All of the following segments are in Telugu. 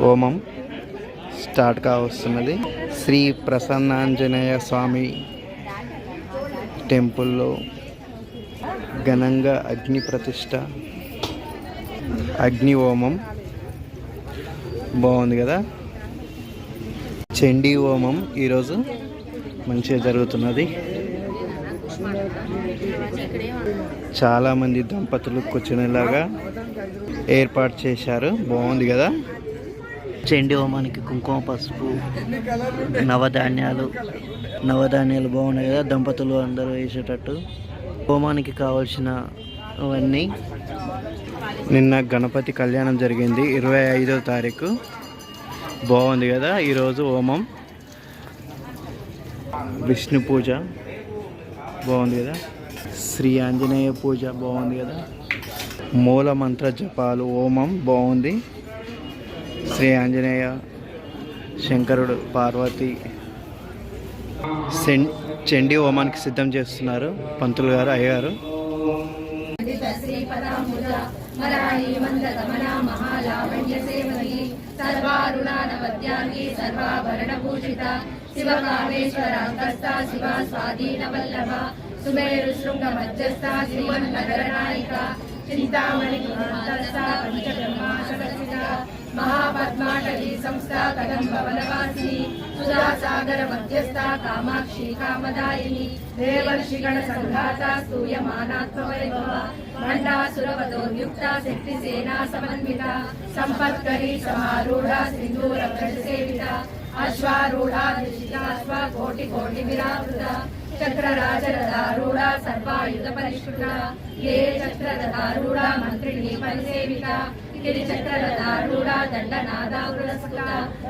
హోమం స్టార్ట్ కావస్తున్నది. శ్రీ ప్రసన్నాంజనేయ స్వామి టెంపుల్లో ఘనంగా అగ్ని ప్రతిష్ట అగ్ని హోమం. బాగుంది కదా? చండీ హోమం ఈరోజు మంచిగా జరుగుతున్నది. చాలామంది దంపతులు కూర్చునేలాగా ఏర్పాటు చేశారు. బాగుంది కదా? చండి హోమానికి కుంకుమ పసుపు నవధాన్యాలు నవధాన్యాలు బాగున్నాయి కదా? దంపతులు అందరూ వేసేటట్టు. హోమానికి కావాల్సిన అవన్నీ నిన్న గణపతి కళ్యాణం జరిగింది ఇరవై ఐదో తారీఖు. బాగుంది కదా ఈరోజు హోమం. విష్ణు పూజ బాగుంది కదా. శ్రీ ఆంజనేయ పూజ బాగుంది కదా. మూల మంత్ర జపాలు ఓమం బాగుంది. శ్రీ ఆంజనేయ శంకరుడు పార్వతి చెండి హోమానికి సిద్ధం చేస్తున్నారు పంతులు గారు అయ్యారు సర్వారుణానవద్యాంగి నాయిక మహాపద్మాటవీ సంస్థ కదంబ భవనవాసిని సాగర మధ్యస్థ కామాక్షి కామదాయిని దేవర్షిగణ సంఘాత స్తూయమానాత్మవైభవ మండాసురవదోర్యుక్త శక్తి సేనా సమన్విత సంపత్కరి సమారూఢ సింధూర ప్రతిసేవిత అశ్వారూఢ దిశితాశ్వ కోటి కోటి విరావృత చక్రరాజరథారూఢ సర్వాయుధ పరిష్కృత ఏ చక్రరథారూఢ మంత్రిని పరిసేవిత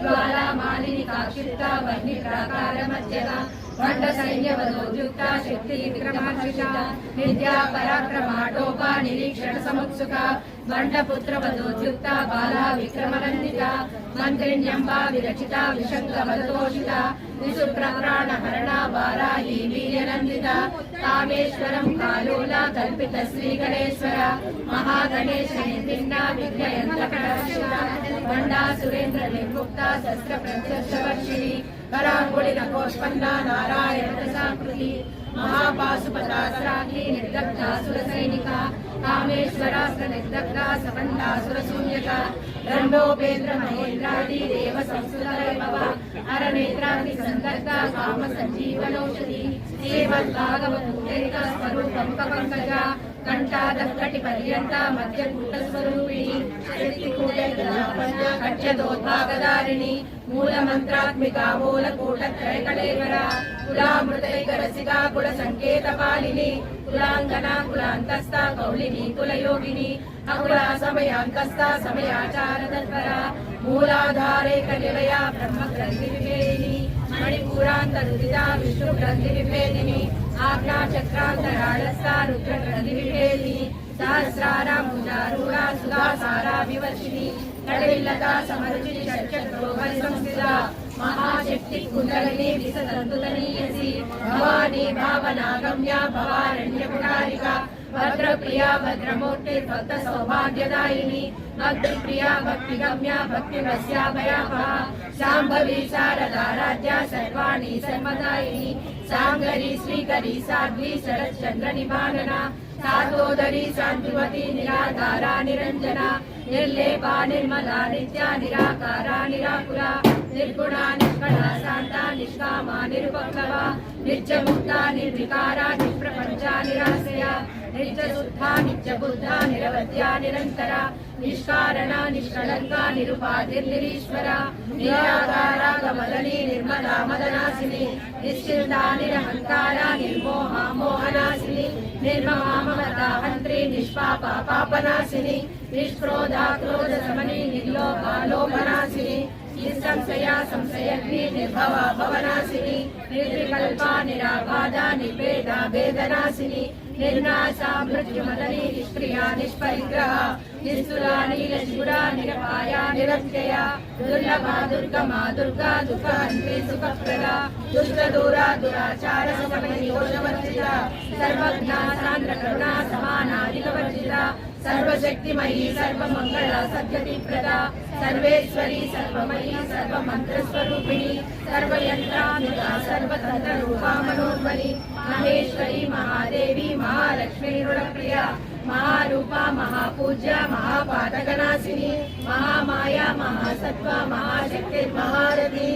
జ్వాలా మాలిని కాక్షిప్త ప్రాకార సైన్యవదోద్యుక్త శక్తి విక్రమాక్షిత విద్యా పరాక్రమాటోప నిరీక్షణ సముత్సుక మండపుత్ర బాలా విక్రమనందిత మంత్రిణ్యంబా విరచిత విశంక వదతోషిత విసుప్రప్రాణ హరణ బారాహి వీర్యనందిత కామేశ్వరం కాలోల కల్పిత శ్రీ గణేశ్వర మహాగణేశ నిర్విఘ్న విఘ్నయంత్రకటాక్షిత మండా సురేంద్ర నిర్ముక్త శస్త్ర ప్రత్యక్షవర్షిణి కళాంగుళిన కోష్పన్న నారాయణ ప్రసాకృతి మహాపాశుపతాస్రాఖి నిర్దగ్ధాసుర సైనిక కామేశ్వరాస్త్ర నిర్దగ్ధ సమండాసుర శూన్యక రండోపేంద్ర మహేంద్రాది దేవ సంస్కృతైభవ అరనేత్రాది సందగ్ధ కామ సంజీవనౌషధి శ్రీమద్భాగవతేక స్వరూపం పంకజ కంఠాదక్కటి పర్యంత మధ్య కూట స్వరూపిణి శక్తి కక్షదోద్భాగదారిణి మూల మంత్రాత్మిక మూల కూట త్రైకళేవర కులామృతైక రసికా కుల సంకేత పాలిని కులాంగన కులాంతస్థ కౌళిని కులయోగిని. అకుల సమయాంతస్థ సమయాచార తత్పర మూలాధారేక నిలయ బ్రహ్మ గ్రంథి వివేదిని మణిపూరాంతరుదిత విష్ణు గ్రంథి విభేదిని రుద్ర గ్రంథి విభేదిని భుజారూఢ సుధాసారా వివర్షిణి కడవిల్లత సమరుచిని షట్చక్రోహరి సంస్థిత మహాశక్తి కుండలిని విసతంతుతనీయసి భావనాగమ్య భవారణ్య భద్రప్రియ భద్రమూర్తి భక్త సౌభాగ్యదాయిని భక్తి ప్రియ భక్తి గమ్య భక్తి శాంభవి శారదారాధ్య సర్వాణి సర్వదాయిని సాంగరి శ్రీకరి సాధ్వి శరత్చంద్ర నిభానన సాధోదరి శాంతిమతి నిరాధారా నిరంజన నిర్లేపా నిర్మల నిత్య నిరాకార నిరాకుల నిర్గుణ నిష్కళ శాంత నిష్కామ నిరుపక్లవ నిత్యముక్త నిర్వికార నిప్రపంచ నిరాశయ నిత్యశుద్ధ నిత్యబుద్ధ నిరవధ్య నిరంతర నిష్కారణ నిష్కళంక నిరుపాధిర్నిరీశ్వర నిరాధార కమలని నిర్మలా మదనాశిని నిశ్చింత నిరహంకార నిర్మోహా మోహనాశిని నిర్మమామహతాహంత్రి నిష్పాప పాపనాశిని నిష్క్రోధా క్రోధ సమని నిర్లోభ లోభనాశిని నిస్సంశయ సంశయగ్ని నిర్భవ భవనాశిని నిర్వికల్ప నిరాబాధ నిర్వేద వేదనాశిని నిర్నాశ మృత్యుమదని నిష్క్రియ నిష్పరిగ్రహ నిస్తుల నీలశూర నిరపాయ నిరత్యయ దుర్లభ దుర్గమా దుర్గా దుఃఖహంత్రి సుఖప్రద దురాచార సమయోజవర్జిత సర్వజ్ఞ సాంద్ర కరుణా सर्वशक्तिमयी सर्वमङ्गला सद्गतिप्रदा सर्वेश्वरी सर्वमयी सर्वमन्त्रस्वरूपिणी सर्वयन्त्रामिका सर्वतन्त्ररूपा मनोन्मनि महेश्वरी महादेवी महालक्ष्मीरुणप्रिया మహారూప మహాపూజ్య మహాపాతకనాశిని మహామాయ మహాసత్వ మహాశక్తి మహారథి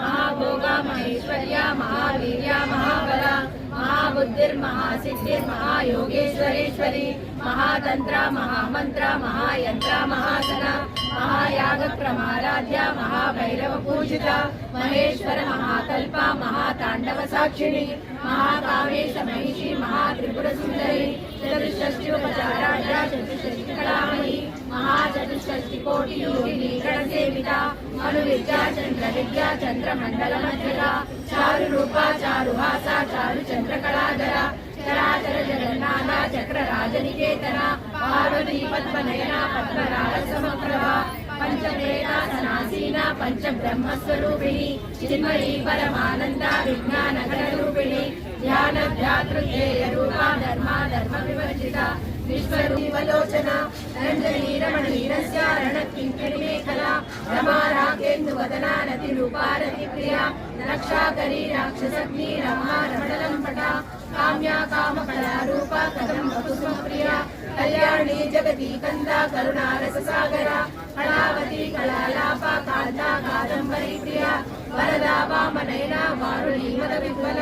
మహాభోగ మహేశ్వర్య మహావీర్య మహాబల महाबुद्धिर्महासिद्धिर्महायोगेश्वरेश्वरी महातन्त्र महामन्त्र महायन्त्र महासना। మహాయాగ ప్రమారాధ్య మహాభైరవ పూజిత మహేశ్వర మహాకల్ప మహాతాండవ సాక్షిణి మహాకామేశ మహిషి మహాత్రిపుర సుందరి చతుషష్టి చతుషష్ఠి చతుషష్టి కళామణి మహాచతుషష్టి కోటి యోగిని గణసేవిత మను విద్యా చంద్ర విద్యా చంద్ర మండల మధ్యల చారు రూప చారు హాస చారు చంద్ర కళాధర చరాచర జగన్నాథ చక్ర రాజనికేతన పార్వతీ పద్మనయన పద్మరాగ సమప్రభ పంచప్రేతాసనాసీన పంచ బ్రహ్మస్వరూపిణి చిన్మయీ పరమానంద విజ్ఞాన రూపిణి ధ్యాన ధ్యాతృధ్యేయ రూపా ధర్మ ధర్మ వివర్జిత విశ్వరూపలోచన. రంజనీ రమణీరస్య రణకింకరి మేఖల రమా రాకేందు వదనా రతి రూపారతి ప్రియ రక్షాకరి రాక్షసగ్ని రమా రమణలంపట కామ్యా కామ కళా రూప కదం వకుసుమ ప్రియ. కళ్యాణి జగతి కందా కరుణారస సాగర కళావతి కళాలాప కాంతా కాదంబరి ప్రియ వరదా వామనైన వారుణి మద విఫల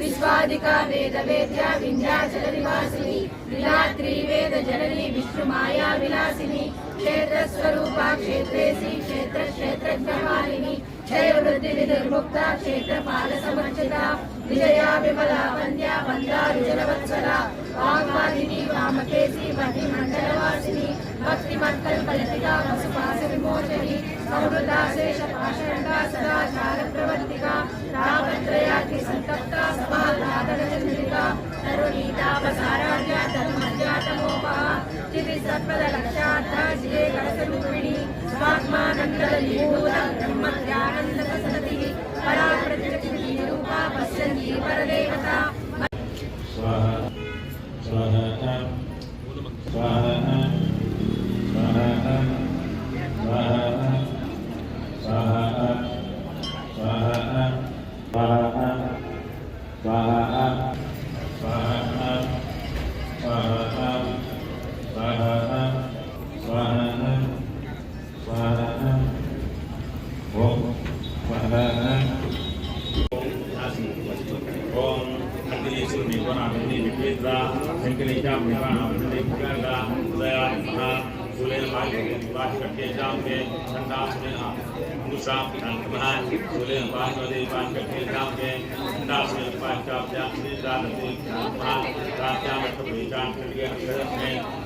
విశ్వాదిక వేద వేద్య వింధ్యాచల నివాసిని విలాత్రి వేద జనని విష్ణు మాయా విలాసిని క్షేత్ర స్వరూప క్షేత్రేసి క్షేత్ర క్షేత్రజ్ఞమాలిని క్షయ వృద్ధి నిర్ముక్త క్షేత్రపాల సమర్చిత విజయ విమల వందా వందారు జనవత్సల వాగ్వాదిని వామకేసి మతి మండలవాసిని భక్తి మక్కల్ కల్పిత పశుపాస విమోచని సమృద్ధాశేష సదాచార ప్రవర్తిక రావణ Swaha. तेषां तेषां ते पुरुषां पुनः सूर्यं पार्श्वदे पाकटेषां ते खण्डास्मिन् पाकाभ्यां श्रीकालते प्राप्यामष्टपुरुषां कृते अक्षरं मे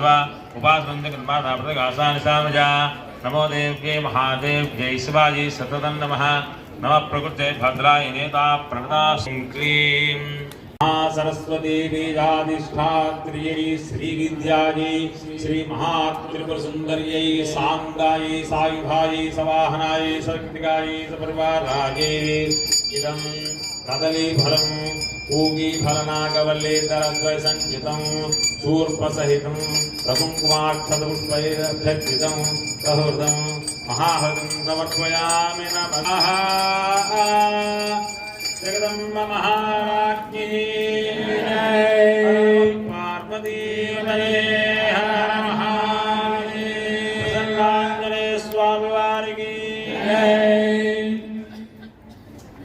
ध्यात्वा उपासवन्दकृपाधापृतगासानिसामजा नमो देव्यै महादेव्यै शिवायै सततं नमः। नमः प्रकृते भद्राय नेता प्रणता श्रीं सरस्वती बीजाधिष्ठात्रियै श्रीविद्यायै, श्रीमहात्रिपुरसुन्दर्यै, साङ्गायै, सायुधायै, सवाहनायै सकृतिकायै सपर्वाधायै इदम् कदली फलम ऊगी फलनागवल्ले दरद्वय संचितम शूर्प कदलीफलम् पूगीफलनागवल्लेतरद्वयसञ्चितम् शूर्पसहितम् प्रकुङ्कुमार्थदपुष्पैरभ्यर्चितम् सहृदम महाहदम समर्पयामि नमः जगदम्ब महाराज्ञी।